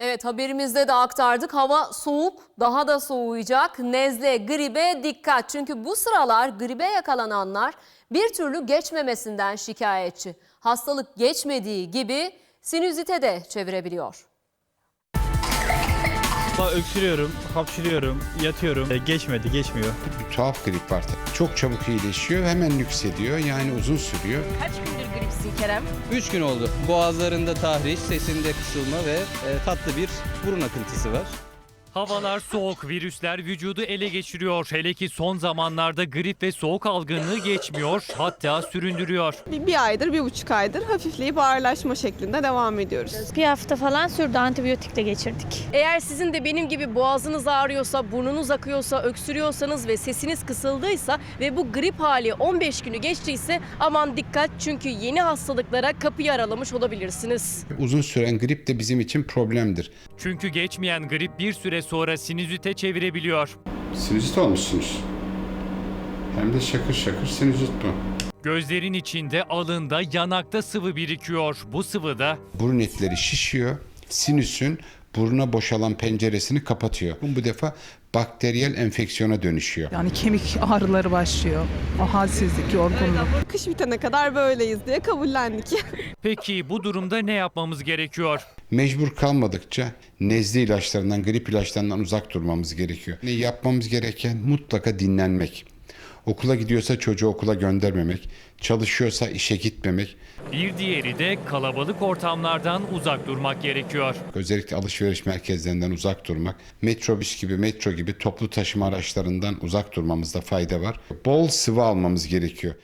Evet haberimizde de aktardık. Hava soğuk, daha da soğuyacak. Nezle, gribe dikkat. Çünkü bu sıralar gribe yakalananlar bir türlü geçmemesinden şikayetçi. Hastalık geçmediği gibi sinüzite de çevirebiliyor. Valla Öksürüyorum, hapşırıyorum, yatıyorum. E, geçmedi, geçmiyor. bir tuhaf grip var. Çok çabuk iyileşiyor, hemen nüksediyor. Yani uzun sürüyor. Kaç gündür gripsin Kerem? 3 gün oldu. Boğazlarında tahriş, sesinde kısılma ve e, tatlı bir burun akıntısı var. Havalar soğuk, virüsler vücudu ele geçiriyor. Hele ki son zamanlarda grip ve soğuk algınlığı geçmiyor, hatta süründürüyor. Bir, bir aydır, bir buçuk aydır hafifleyip ağırlaşma şeklinde devam ediyoruz. Bir hafta falan sürdü antibiyotikle geçirdik. Eğer sizin de benim gibi boğazınız ağrıyorsa, burnunuz akıyorsa, öksürüyorsanız ve sesiniz kısıldıysa ve bu grip hali 15 günü geçtiyse aman dikkat çünkü yeni hastalıklara kapıyı aralamış olabilirsiniz. Uzun süren grip de bizim için problemdir. Çünkü geçmeyen grip bir süre sonra sinüzite çevirebiliyor. Sinüzit olmuşsunuz. Hem de şakır şakır sinüzit bu. Gözlerin içinde, alında, yanakta sıvı birikiyor. Bu sıvı da Burun etleri şişiyor. Sinüsün buruna boşalan penceresini kapatıyor. Bu defa bakteriyel enfeksiyona dönüşüyor. Yani kemik ağrıları başlıyor. O halsizlik, yorgunluk. Kış bitene kadar böyleyiz diye kabullendik. Peki bu durumda ne yapmamız gerekiyor? Mecbur kalmadıkça nezle ilaçlarından, grip ilaçlarından uzak durmamız gerekiyor. Ne yapmamız gereken mutlaka dinlenmek. Okula gidiyorsa çocuğu okula göndermemek, çalışıyorsa işe gitmemek, Bir diğeri de kalabalık ortamlardan uzak durmak gerekiyor. özellikle alışveriş merkezlerinden uzak durmak, metrobüs gibi, metro gibi toplu taşıma araçlarından uzak durmamızda fayda var. Bol sıvı almamız gerekiyor.